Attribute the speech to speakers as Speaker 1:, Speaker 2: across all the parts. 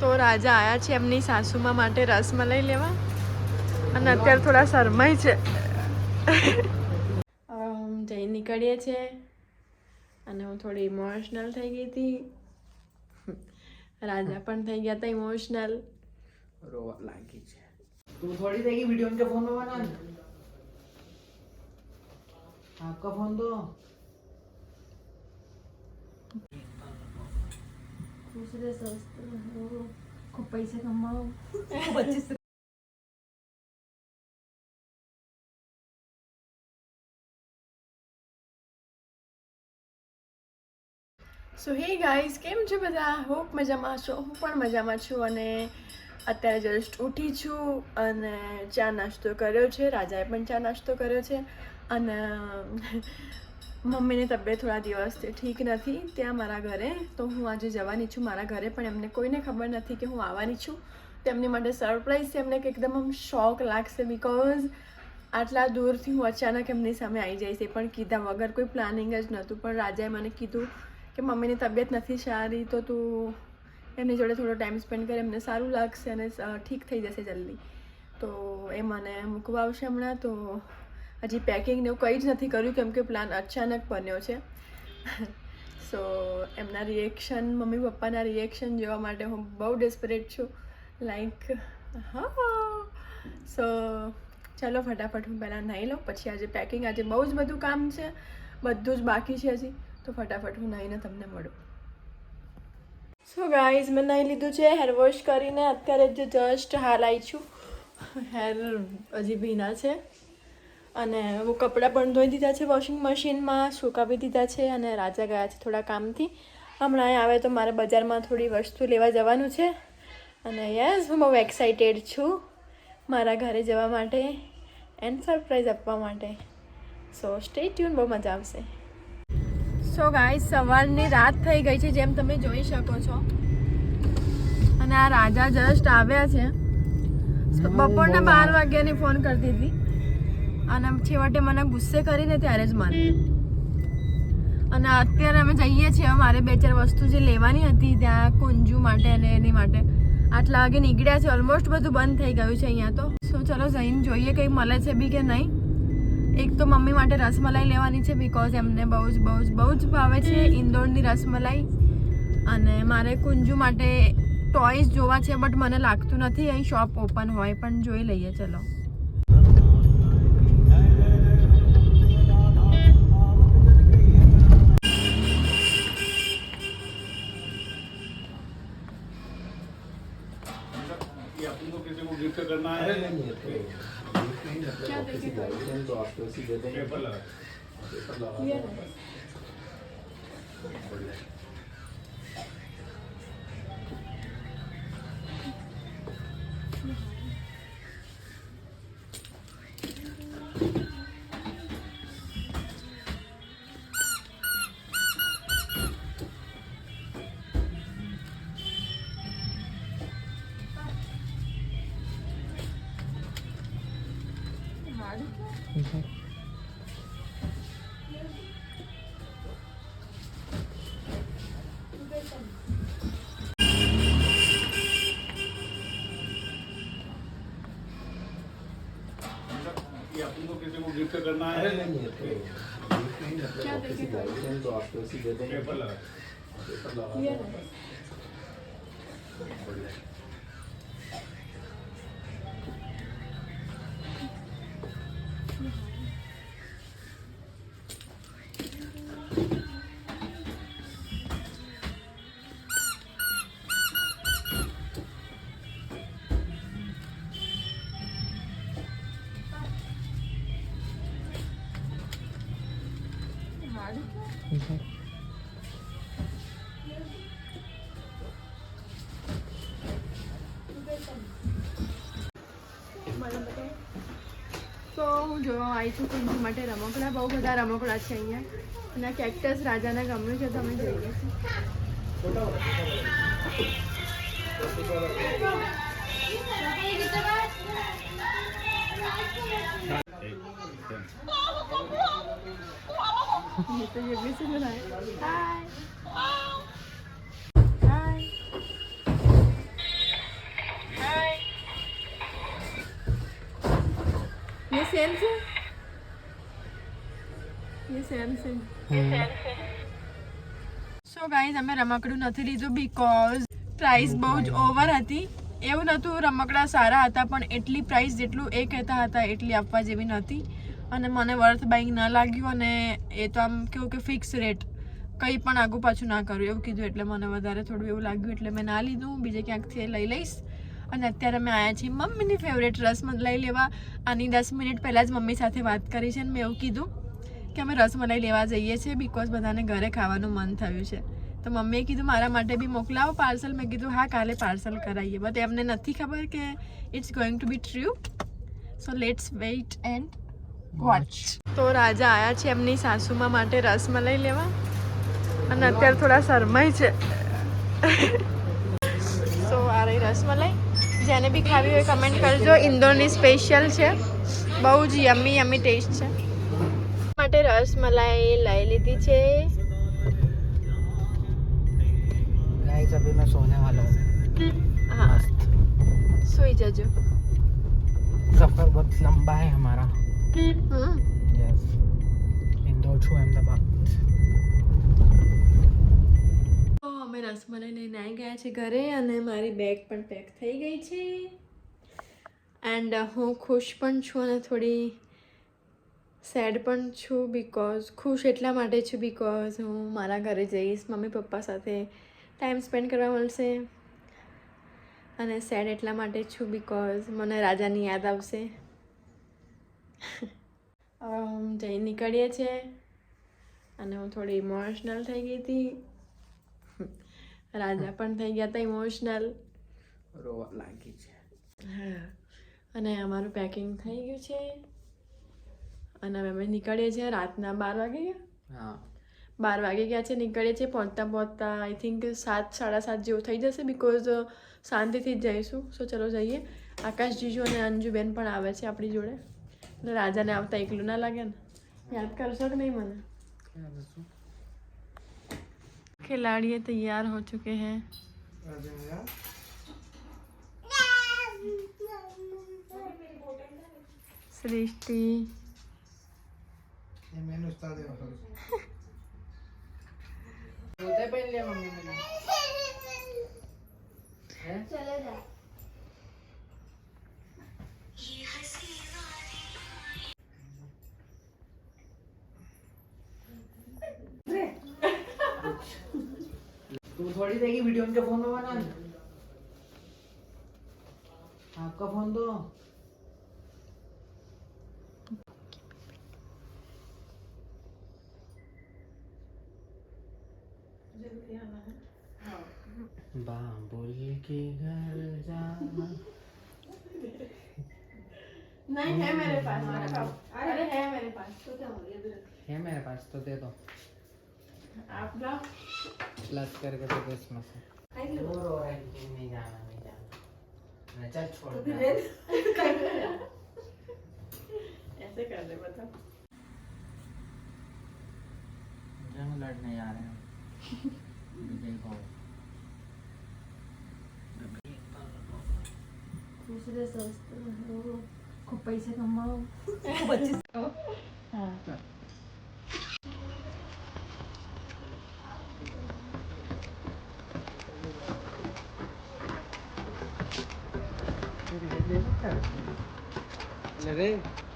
Speaker 1: તો રાજા આયા છે એમની સાસુમાં માટે રસ મલાઈ લેવા. અને અત્યારે થોડા શરમાય છે. જઈ નીકળીએ છીએ અને હું થોડી ઇમોશનલ થઈ ગઈ હતી. રાજા પણ થઈ ગયા હતા ઇમોશનલ
Speaker 2: રોવા લાગી છે. તું થોડી થઈ ગઈ વીડિયો ફોન બનાવ आपका फोन दो
Speaker 1: दूसरे सस्ते खूब पैसे कमाओ સો હે ગાઈઝ કેમ છો બધા હોપ મજામાં છો હું પણ મજામાં છું અને અત્યારે જસ્ટ ઉઠી છું અને ચા નાસ્તો કર્યો છે રાજાએ પણ ચા નાસ્તો કર્યો છે અને મમ્મીની તબિયત થોડા દિવસથી ઠીક નથી, ત્યાં મારા ઘરે, તો હું આજે જવાની છું મારા ઘરે, પણ એમને કોઈને ખબર નથી કે હું આવવાની છું. તેમની માટે સરપ્રાઈઝ છે, એમને કે એકદમ આમ શોક લાગશે બિકોઝ આટલા દૂરથી હું અચાનક એમની સામે આવી જઈશ. એ પણ કીધા વગર કોઈ પ્લાનિંગ જ નહોતું, પણ રાજાએ મને કીધું કે મમ્મીની તબિયત નથી સારી, તો તું એમની જોડે થોડો ટાઈમ સ્પેન્ડ કરે, એમને સારું લાગશે અને ઠીક થઈ જશે જલ્દી. તો એ મને મૂકવા આવશે હમણાં, તો હજી પેકિંગ ને એવું કંઈ જ નથી કર્યું કેમ કે પ્લાન અચાનક બન્યો છે. સો એમના રિએક્શન મમ્મી પપ્પાના રિએક્શન જોવા માટે હું બહુ ડેસ્પરેટ છું. લાઈક હા. સો ચાલો ફટાફટ હું પહેલાં નાહી લઉં, પછી આજે પેકિંગ આજે બહુ જ બધું કામ છે, બધું જ બાકી છે હજી. તો ફટાફટ હું નાહીને તમને મળું. સો ગાઈઝ મેં નાહી લીધું છે હેર વોશ કરીને અત્યારે જ જસ્ટ હાલ આવી છું. હેર હજી ભીના છે. અને હું કપડાં પણ ધોઈ દીધા છે વોશિંગ મશીનમાં સુકાવી દીધા છે અને રાજા ગયા છે થોડા કામથી. હમણાં અહીં આવે તો મારે બજારમાં થોડી વસ્તુ લેવા જવાનું છે. અને યસ હું બહુ એક્સાઇટેડ છું મારા ઘરે જવા માટે એન્ડ સરપ્રાઈઝ આપવા માટે. સો સ્ટે ટ્યુન બહુ મજા આવશે. સો ગાય સવારની રાત થઈ ગઈ છે, જેમ તમે જોઈ શકો છો. અને આ રાજા જસ્ટ આવ્યા છે. બપોરના બાર વાગ્યાની ફોન કરતી હતી અને છેવટે મને ગુસ્સે કરીને ત્યારે જ મારે અને અત્યારે અમે જઈએ છીએ, મારે બે ચાર વસ્તુ જે લેવાની હતી ત્યાં કુંજુ માટે અને એની માટે. આટલા વાગે નીકળ્યા છે ઓલમોસ્ટ બધું બંધ થઈ ગયું છે અહીંયા તો. સો ચલો જઈને જોઈએ કંઈ મળે છે બી કે નહીં. એક તો મમ્મી માટે રસમલાઈ લેવાની છે બિકોઝ એમને બહુ જ બહુ જ બહુ જ ભાવે છે ઇન્દોરની રસમલાઈ. અને મારે કુંજુ માટે ટોયસ જોવા છે બટ મને લાગતું નથી અહીં શોપ ઓપન હોય, પણ જોઈ લઈએ, ચલો. क्या देखे
Speaker 3: पेपर लगा कि अपन को किसी को गिफ्ट करना है
Speaker 1: क्या देखे
Speaker 3: पेपर लगा
Speaker 1: તો હું જોવા આવી છું કુંજુ માટે. રમકડા બહુ બધા રમકડા છે અહીંયા. અને કેક્ટસ રાજાને ગમ્યું છે, તમે જોઈએ ये तो ये भी सुन रहा है हाय हाय हाय ये सेम से ये સેમ છે સો ગાઈઝ અમે રમકડું નથી લીધું બીકોઝ પ્રાઇસ બહુ જ ઓવર હતી એવું નહોતું રમકડા સારા હતા પણ એટલી પ્રાઇસ જેટલું એ કહેતા હતા એટલી આપવા જેવી નહોતી અને મને વર્થ બાઇંગ ન લાગ્યું અને એ તો આમ કેવું કે ફિક્સ રેટ કંઈ પણ આગું પાછું ના કર્યું, એવું કીધું. એટલે મને વધારે થોડું એવું લાગ્યું. એટલે મેં ના લીધું. બીજે ક્યાંકથી લઈ લઈશ. અને અત્યારે અમે આવ્યા છીએ મમ્મીની ફેવરેટ રસમલાઈ લેવા. આની દસ મિનિટ પહેલાં જ મમ્મી સાથે વાત કરી છે અને મેં એવું કીધું કે અમે રસમલાઈ લેવા જઈએ છીએ બિકોઝ બધાને ઘરે ખાવાનું મન થયું છે. તો મમ્મીએ કીધું, મારા માટે બી મોકલાવો પાર્સલ. મેં કીધું, હા, કાલે પાર્સલ કરાવીએ. બટ એમને નથી ખબર કે it's going to be true so let's wait and watch તો રાજા આયા છે એમની સાસુમા માટે રસમલાઈ લેવા. અને અત્યારે થોડા શરમાય છે. સો આ રહી રસમલાઈ. જેને બી ખાવી હોય કમેન્ટ કરજો. ઇન્દોરની સ્પેશિયલ છે. બહુ જ યમી યમી ટેસ્ટ છે. માટે રસમલાઈ લઈ લીધી છે.
Speaker 2: ગાઈસ અભી મેં સોને વાલો.
Speaker 1: હા. સુઈ જજો.
Speaker 2: સફર બહુ લંબા હે
Speaker 1: હમારા
Speaker 2: હા યસ ઇન્દોર ટુ
Speaker 1: અમદાવાદ અમે રસમલાઈ લઈને આવી ગયા છે ઘરે અને મારી બેગ પણ પેક થઈ ગઈ છે. એન્ડ હું ખુશ પણ છું અને થોડી સેડ પણ છું બિકોઝ ખુશ એટલા માટે છું બિકોઝ હું મારા ઘરે જઈશ, મમ્મી પપ્પા સાથે ટાઈમ સ્પેન્ડ કરવા મળશે. અને સેડ એટલા માટે છું બિકોઝ મને રાજાની યાદ આવશે. જઈ નીકળીએ છીએ. અને હું થોડી ઇમોશનલ થઈ ગઈ હતી. રાજા પણ થઈ ગયા હતા ઇમોશનલ
Speaker 2: રોવા લાગી છે.
Speaker 1: અને અમારું પેકિંગ થઈ ગયું છે. અને અમે નીકળીએ છીએ રાતના બાર વાગે ગયા? બાર વાગે ગયા છે નીકળીએ છીએ પહોંચતા પહોંચતા આઈ થિંક સાત સાડા સાત જેવું થઈ જશે બીકોઝ શાંતિથી જ જઈશું. સો ચલો જઈએ. આકાશ જીજુ અને અંજુબેન પણ આવે છે આપણી જોડે. राजाने आता ऐकलू ना लागेल याद कर सक नहीं मैंने? खिलाड़ी तैयार हो चुके हैं। सृष्टि।
Speaker 2: मम्मी जा तू थोड़ी देगी वीडियो उनके फोन में बना आपका फोन दो बाबुल के घर जाना
Speaker 1: नहीं है मेरे पास अरे है मेरे पास तो क्या हो गया
Speaker 2: है मेरे पास तो दे दो
Speaker 1: आपला
Speaker 2: प्लस करके तो दस में और और नहीं जाना नहीं जाना। चल छोड़ तो
Speaker 1: ऐसे कर ले बता
Speaker 2: जंग लड़ने जा रहे हैं। देखो।
Speaker 1: दूसरे सस्ते खूब पैसे कमाओ। खूब अच्छे हाँ।, हाँ। हाँ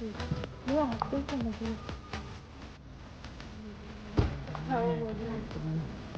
Speaker 1: 对，没有，都这么高。还
Speaker 2: 有
Speaker 4: 我这。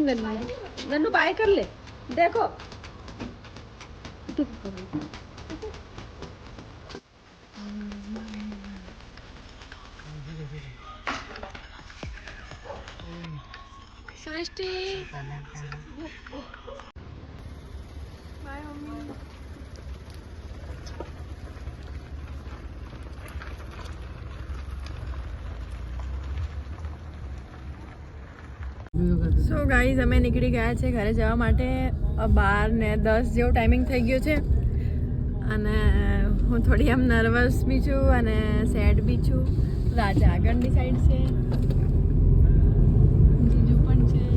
Speaker 4: नन्नू। नन्नू बाय कर ले। देखो। सृष्टि।
Speaker 1: સો ગાઈઝ અમે નીકળી ગયા છે ઘરે જવા માટે. બાર ને દસ જેવો ટાઈમિંગ થઈ ગયો છે. અને હું થોડી આમ નર્વસ બી છું અને સેડ બી છું. રાજા આગળની સાઈડ છે. જીજુ પણ છે.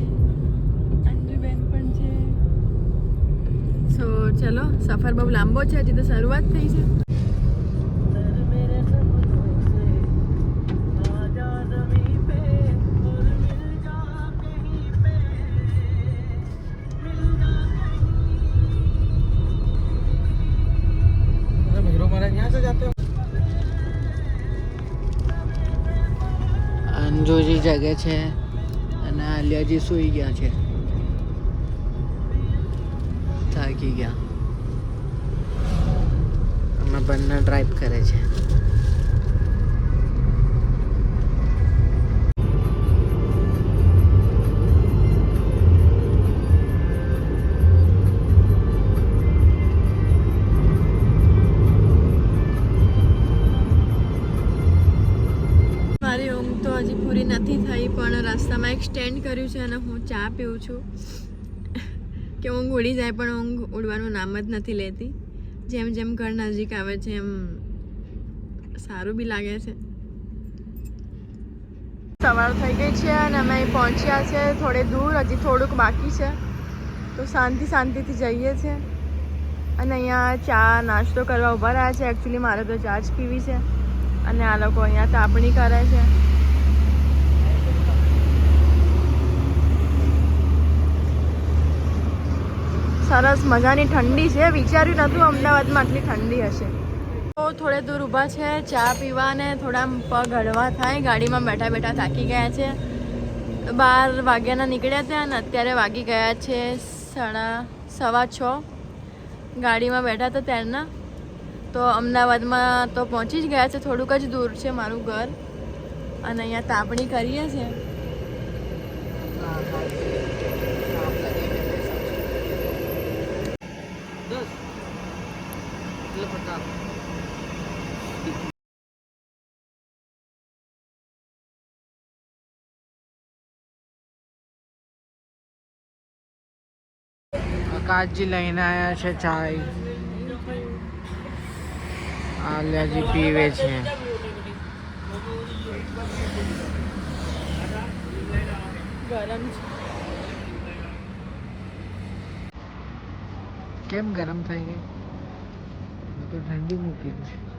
Speaker 1: અંજુબેન પણ છે. સો ચલો, સફર બહુ લાંબો છે. હજી તો શરૂઆત થઈ છે.
Speaker 2: અંજોજી જગે છે અને આલિયાજી સૂઈ ગયા છે. થાકી ગયા. અમે બંને ડ્રાઈવ કરે છે.
Speaker 1: રસ્તામાં એક સ્ટેન્ડ કર્યું છે અને હું ચા પીઉં છું. કે ઊંઘ ઉડી જાય પણ ઊંઘ ઉડવાનું નામ જ નથી લેતી. જેમ જેમ ઘર નજીક આવે છે એમ સારું બી લાગે છે. સવાર થઈ ગઈ છે અને અમે અહીં પહોંચ્યા છે. થોડે દૂર, હજી થોડુંક બાકી છે. તો શાંતિ શાંતિથી જઈએ છીએ અને અહીંયા ચા નાસ્તો કરવા ઊભા રહ્યા છે. એકચ્યુઅલી મારે તો ચા જ પીવી છે. અને આ લોકો અહીંયા તાપણી કરે છે. સરસ મજાની ઠંડી છે. વિચાર્યું નહોતું અમદાવાદમાં આટલી ઠંડી હશે. તો થોડે દૂર ઊભા છે, ચા પીવા ને થોડા પગ હળવા થાય, ગાડીમાં બેઠા બેઠા થાકી ગયા છે. બાર વાગ્યાના નીકળ્યા હતા અને અત્યારે વાગી ગયા છે સાડા સવા છ. ગાડીમાં બેઠા હતા ત્યારના. તો અમદાવાદમાં તો પહોંચી જ ગયા છે, થોડુંક જ દૂર છે મારું ઘર. અને અહીંયા તાપણી કરીએ છીએ.
Speaker 2: આકાશજી લઈને આવ્યા છે ચાય આલિયાજી પીવે છે
Speaker 1: ગરમ છે
Speaker 2: કેમ ગરમ થઈ ગઈ મેં તો ઠંડી મૂકી દીધી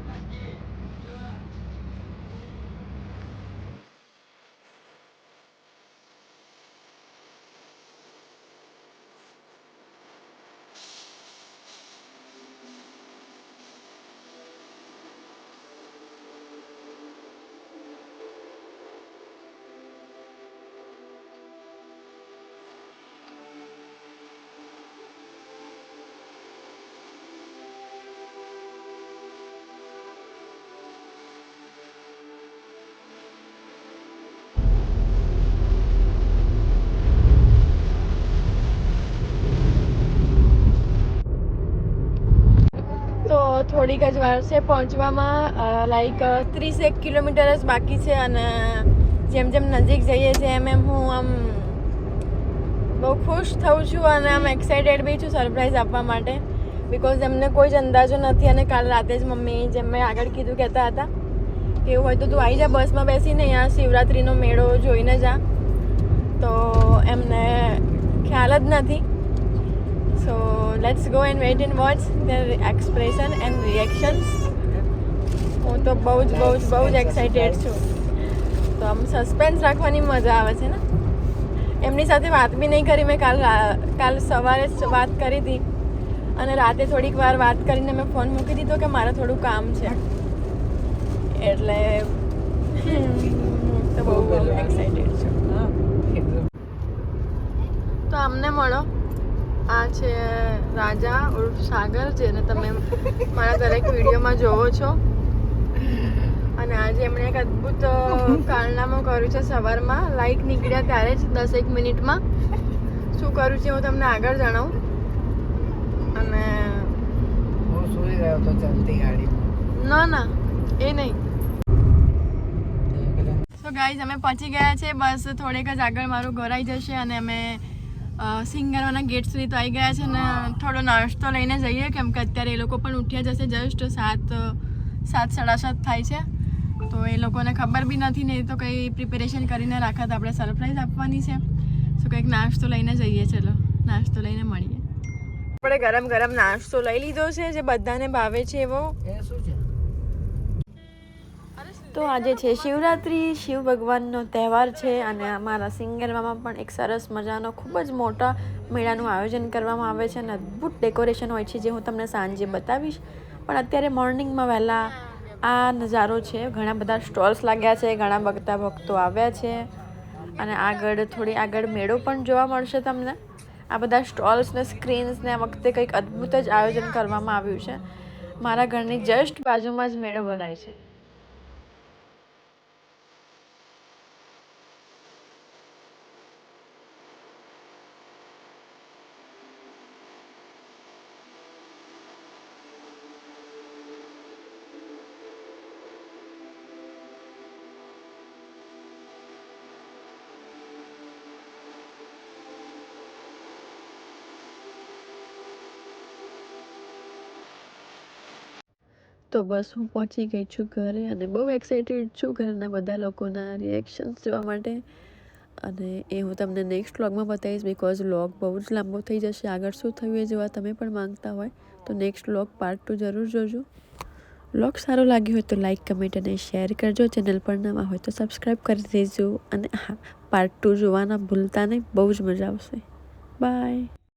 Speaker 1: થોડીક જ વાર છે પહોંચવામાં લાઈક ત્રીસેક કિલોમીટર જ બાકી છે અને જેમ જેમ નજીક જઈએ છીએ એમ એમ હું આમ બહુ ખુશ થઉં છું અને આમ એક્સાઇટેડ બી છું સરપ્રાઈઝ આપવા માટે. બિકોઝ એમને કોઈ જ અંદાજો નથી અને કાલ રાતે જ મમ્મી જેમ મેં આગળ કીધું કહેતા હતા કે એવું હોય તો તું આવી જા બસમાં બેસીને અહીંયા શિવરાત્રિનો મેળો જોઈને જા. તો એમને ખ્યાલ જ નથી. So let's go and wait and watch their expression and reactions. હું તો બહુ જ બહુ જ બહુ જ એક્સાઇટેડ છું. તો આમ સસ્પેન્સ રાખવાની મજા આવે છે ને? એમની સાથે વાત બી નહીં કરી. મેં કાલ કાલ સવારે જ વાત કરી હતી. અને રાતે થોડીક વાર વાત કરીને મેં ફોન મૂકી દીધો કે મારે થોડું કામ છે. એટલે તો બહુ બહુ એક્સાઇટેડ છું. તો અમને મળો. આ છે રાજા ઉર્ફ સાગર જેને તમે મારા દરેક વિડીયોમાં જોવો છો. અને આજે એમણે એક અદ્ભુત કારનામું કર્યું છે સવારમાં. લાઈટ નીકળ્યા ત્યારે જ દસેક મિનિટમાં. શું કર્યું છે હું તમને આગળ જણાવું. અને
Speaker 2: હું સુઈ ગયો તો ચાલતી ગાડી.
Speaker 1: ના ના એ નહીં. તો ગાઈઝ અમે પહોંચી ગયા છે. બસ થોડેક જ આગળ મારું ઘર આવી જશે અને અમે સિંગરવાના ગેટ સુધી તો આવી ગયા છે અને થોડો નાસ્તો લઈને જઈએ કેમ કે અત્યારે એ લોકો પણ ઉઠ્યા જશે જસ્ટ સાત સાત સાડા સાત થાય છે. તો એ લોકોને ખબર બી નથી ને એ તો કંઈ પ્રિપેરેશન કરીને રાખા તો આપણે સરપ્રાઈઝ આપવાની છે. તો કંઈક નાસ્તો લઈને જઈએ ચલો. નાસ્તો લઈને મળીએ. આપણે ગરમ ગરમ નાસ્તો લઈ લીધો છે જે બધાને ભાવે છે એવો.
Speaker 2: એ શું છે?
Speaker 1: તો આજે છે શિવરાત્રિ, શિવ ભગવાનનો તહેવાર છે અને અમારા સિંગરમાં પણ એક સરસ મજાનો, ખૂબ જ મોટા મેળાનું આયોજન કરવામાં આવે છે અને અદ્ભુત ડેકોરેશન હોય છે જે હું તમને સાંજે બતાવીશ. પણ અત્યારે મોર્નિંગમાં વહેલા આ નજારો છે. ઘણા બધા સ્ટોલ્સ લાગ્યા છે, ઘણા બધા ભક્તો આવ્યા છે અને આગળ, થોડી આગળ મેળો પણ જોવા મળશે તમને. આ બધા સ્ટોલ્સ ને સ્ક્રીન્સ ને આ વખતે કંઈક અદ્ભુત જ આયોજન કરવામાં આવ્યું છે. મારા ઘરની જસ્ટ બાજુમાં જ મેળો ભરાય છે. તો બસ હું પહોંચી ગઈ છું ઘરે અને બહુ એક્સાઇટેડ છું ઘરના બધા લોકોના રિએક્શન્સ જોવા માટે. અને એ હું તમને નેક્સ્ટ વ્લોગમાં બતાવીશ બિકોઝ વ્લોગ બહુ જ લાંબો થઈ જશે. આગળ શું થયું એ જોવા તમે પણ માંગતા હોય. તો નેક્સ્ટ વ્લોગ પાર્ટ ટુ જરૂર જોજો. વ્લોગ સારો લાગ્યો હોય તો લાઈક કમેન્ટ અને શેર કરજો. ચેનલ પર નવા હોય તો સબસ્ક્રાઈબ કરી દેજો. અને હા પાર્ટ ટુ જોવાના ભૂલતા નહીં, બહુ જ મજા આવશે. બાય